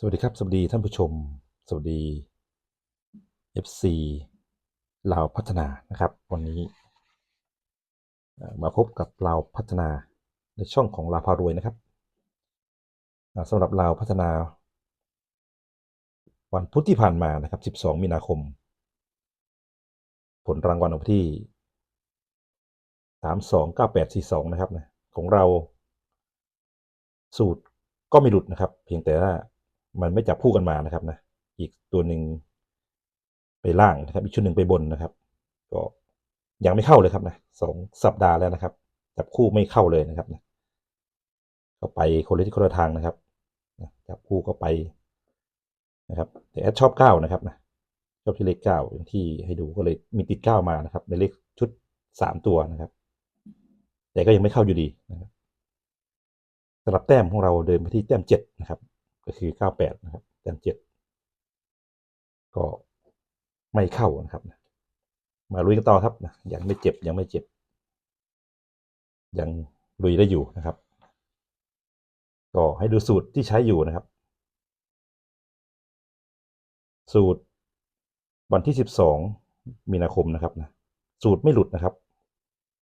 สวัสดีครับ สวัสดีท่านผู้ชม สวัสดี FC ลาวพัฒนานะครับ วันนี้ มาพบกับลาวพัฒนาในช่องของลาพารวยนะครับสำหรับลาวพัฒนา วันพุธที่ผ่านมานะครับ 12 มีนาคม ผลรางวัลออกที่ 329842 นะครับนะของเราสูตรก็ไม่หลุดนะครับ เพียงแต่ว่า มันไม่จับคู่กันมานะครับนะ อีกตัวหนึ่งไปล่างนะครับ อีกชุดหนึ่งไปบนนะครับ ก็ยังไม่เข้าเลยครับนะสองสัปดาห์แล้วนะครับ จับคู่ไม่เข้าเลยนะครับนะก็ไปคนละที่คนละทางนะครับจับคู่ก็ไปนะครับแต่แอดชอบเก้านะครับนะชอบที่เลขเก้าอย่างที่ให้ดูก็เลยมีติดเก้ามานะครับ ในเลขชุดสามตัวนะครับ แต่ก็ยังไม่เข้าอยู่ดีนะครับสำหรับแต้มของเราเดินไปที่แต้มเจ็ดนะครับ ก็คือเก้าแปดนะครับแต้มเจ็ดก็ไม่เข้านะครับ มาลุยกันต่อครับนะยังไม่เจ็บยังไม่เจ็บ ยังลุยได้อยู่นะครับ ก็ให้ดูสูตรที่ใช้อยู่นะครับ สูตรวันที่สิบสองมีนาคมนะครับนะสูตรไม่หลุดนะครับ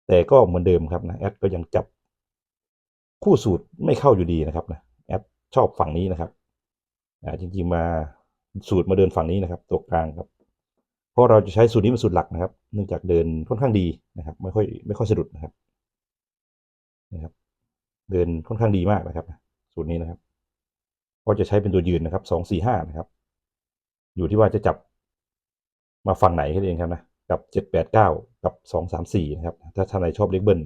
แต่ก็เหมือนเดิมครับนะแอดก็ยังจับคู่สูตรไม่เข้าอยู่ดีนะครับนะ ชอบฝั่งนี้นะครับอ่าจริงๆมาสูตรมาเดินฝั่งนี้นะครับ ตัวกลางครับเพราะเราจะใช้สูตรนี้เป็นสูตรหลักนะครับ เนื่องจากเดินค่อนข้างดีนะครับ ไม่ค่อยไม่ค่อยสะดุดนะครับนะครับ เดินค่อนข้างดีมากนะครับ สูตรนี้นะครับ ก็จะใช้เป็นตัวยืนนะครับสองสี่ห้านะครับ อยู่ที่ว่าจะจับมาฝั่งไหนแค่นั้นเองครับนะกับเจ็ดแปดเก้ากับสองสามสี่นะครับ ถ้าท่านไหนชอบเลขเบิ้ล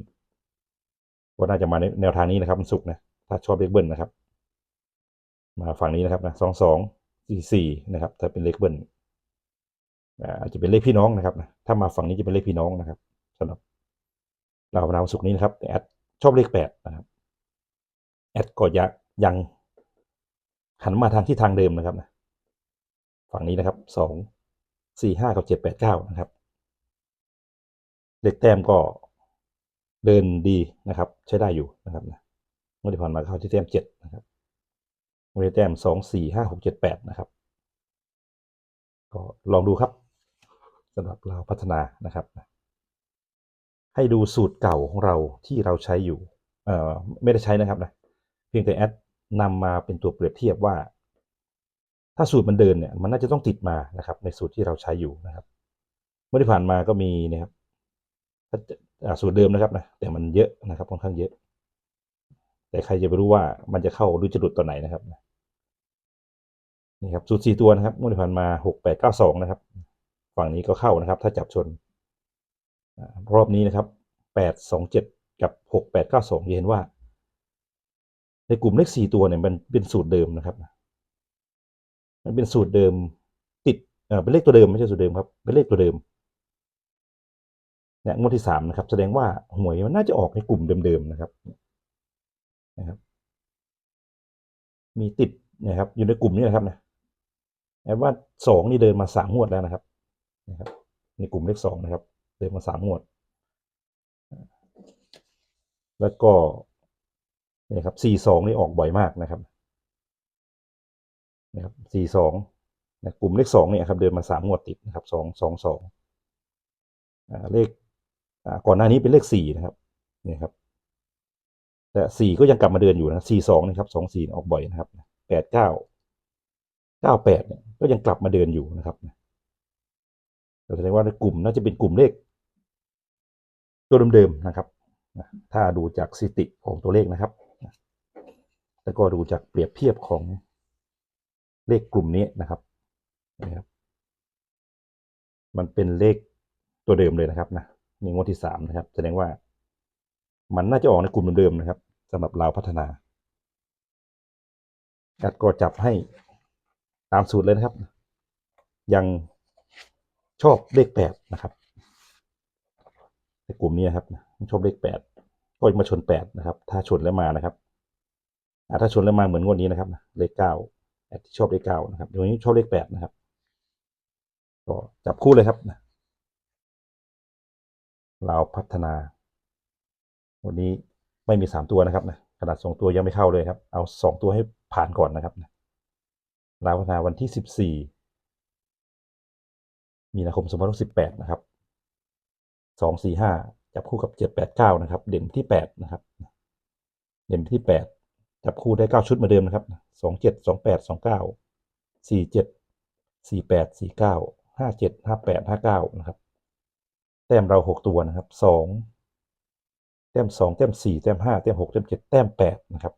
ก็น่าจะมาในแนวทางนี้นะครับมันสุกนะถ้าชอบเลขเบิ้ลนะครับ มาฝั่งนี้นะครับนะสองสองสี่สี่นะครับถ้าเป็นเลขเบิ้ลอาจจะเป็นเลขพี่น้องนะครับนะถ้ามาฝั่งนี้จะเป็นเลขพี่น้องนะครับสำหรับเราวนาวันศุกร์นี้นะครับแต่แอดชอบเลขแปดนะครับแอดก็ยังยังหันมาทางที่ทางเดิมนะครับนะฝั่งนี้นะครับสองสี่ห้ากับเจ็ดแปดเก้านะครับ เลขแต้มก็เดินดีนะครับ ใช้ได้อยู่นะครับนะเมื่อที่ผ่านมาเข้าที่แต้มเจ็ดนะครับ เมื่อที่แต้มสองสี่ห้าหกเจ็ดแปดนะครับ ก็ลองดูครับสำหรับเราพัฒนานะครับ ให้ดูสูตรเก่าของเราที่เราใช้อยู่เอ่อไม่ได้ใช้นะครับนะเพียงแต่แอดนำมาเป็นตัวเปรียบเทียบว่า ถ้าสูตรมันเดินเนี่ยมันน่าจะต้องติดมานะครับ ในสูตรที่เราใช้อยู่นะครับ เมื่อที่ผ่านมาก็มีนะครับสูตรเดิมนะครับนะแต่มันเยอะนะครับค่อนข้างเยอะ แต่ใครจะไปรู้ว่ามันจะเข้าหรือจะหลุดตอนไหนนะครับนี่ครับสูตรสี่ตัวนะครับงวดที่ผ่านมาหกแปดเก้าสองนะครับ ฝั่งนี้ก็เข้านะครับ ถ้าจับชน รอบนี้นะครับแปดสองเจ็ดกับหกแปดเก้าสองจะเห็นว่า ในกลุ่มเลขสี่ตัวเนี่ยมันเป็นสูตรเดิมนะครับ มันเป็นสูตรเดิมติดเอ่อเป็นเลขตัวเดิมไม่ใช่สูตรเดิมครับ เป็นเลขตัวเดิมเนี่ยงวดที่สามนะครับ แสดงว่าหวยมันน่าจะออกในกลุ่มเดิมๆนะครับ นะครับ มีติดนะครับ อยู่ในกลุ่มนี้นะครับนะแอบว่าสองนี่เดินมาสามงวดแล้วนะครับนะครับ ในกลุ่มเลขสองนะครับ เดินมาสามงวด แล้วก็นี่ครับสี่สองนี่ออกบ่อยมากนะครับนะครับสี่สองนะกลุ่มเลขสองเนี่ยครับเดินมาสามงวดติดนะครับสองสองสองเลขก่อนหน้านี้เป็นเลขสี่นะครับนี่ครับ แต่สี่ก็ยังกลับมาเดินอยู่นะสี่สองนะครับสองสี่ออกบ่อยนะครับแปดเก้าเก้าแปดเนี่ยก็ยังกลับมาเดินอยู่นะครับแสดงว่าในกลุ่มน่าจะเป็นกลุ่มเลข ตัวเดิมๆนะครับถ้าดูจากสถิติของตัวเลขนะครับ แล้วก็ดูจากเปรียบเทียบของเลขกลุ่มนี้นะครับนะครับ มันเป็นเลขตัวเดิมเลยนะครับนะนี่งวดที่สามนะครับ แสดงว่ามันน่าจะออกในกลุ่มเดิมๆนะครับ สำหรับเราวพัฒนาแอดก็จับให้ตามสูตรเลยนะครับ ยังชอบเลขแปดนะครับในกลุ่มนี้นะครับ ชอบเลขแปดก็มาชนแปดนะครับ ถ้าชนแล้วมานะครับถ้าชนแล้วมาเหมือนงวดนี้นะครับ เลขเก้าแอดที่ชอบเลขเก้านะครับเดี๋ยวนี้ชอบเลขแปดนะครับ ก็จับคู่เลยครับเราพัฒนา วันนี้ ไม่มีสามตัวนะครับนะขนาดสองตัวยังไม่เข้าเลยครับ เอาสองตัวให้ผ่านก่อนนะครับนะลาวันาวันที่สิบสี่มีนาคมสองพันสิบแปดนะครับสองสี่ห้าจับคู่กับเจ็ดแปดเก้านะครับ เด่นที่แปดนะครับเด่นที่แปดจับคู่ได้เก้าชุดเหมือนเดิมนะครับสองเจ็ดสองแปดสองเก้าสี่เจ็ดสี่แปดสี่เก้าห้าเจ็ดห้าแปดห้าเก้านะครับ แต้มเราหกตัวนะครับสอง แต้ม2แต้ม4แต้ม5แต้ม6แต้ม7แต้ม8นะครับ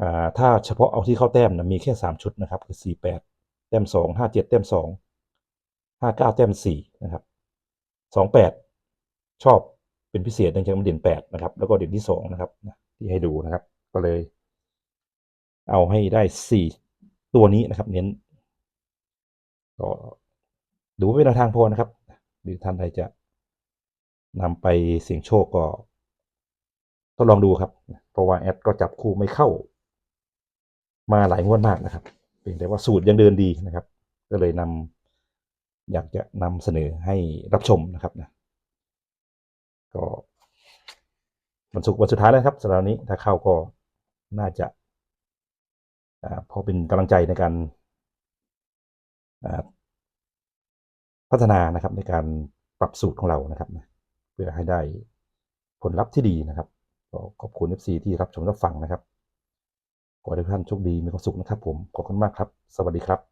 อ่าถ้าเฉพาะเอาที่เข้าแต้มนะมีแค่3ชุดนะครับคือ48แปดแต้ม2 57แต้ม2 59แต้ม4นะครับ28ชอบเป็นพิเศษเนื่องจากมันเด่น8นะครับ แล้วก็เด่นที่2นะครับที่ให้ดูนะครับ ก็เลย เอาให้ได้4ตัวนี้นะครับ เน้นก็ดูไว้เป็นทางพอนะครับหรือท่านใดจะนำไปเสี่ยงโชคก็ ดลองดูครับเพราะว่าแอดก็จับคู่ไม่เข้า มาหลายงวดมากนะครับเพียงแต่ว่าสูตรยังเดินดีนะครับ ก็เลยนำอยากจะนำเสนอให้รับชมนะครับนะก็วันศุกร์วันสุดท้ายแล้วครับสำหรับนี้ถ้าเข้าก็น่าจะอพอเป็นกำลังใจในการพัฒนานะครับในการปรับสูตรของเรานะครับนะเพื่อให้ได้ผลลัพธ์ที่ดีนะครับ ก็ขอบคุณ FC ที่รับชมรับฟังนะครับ ขอให้ทุกท่านโชคดีมีความสุขนะครับผม ขอบคุณมากครับ สวัสดีครับ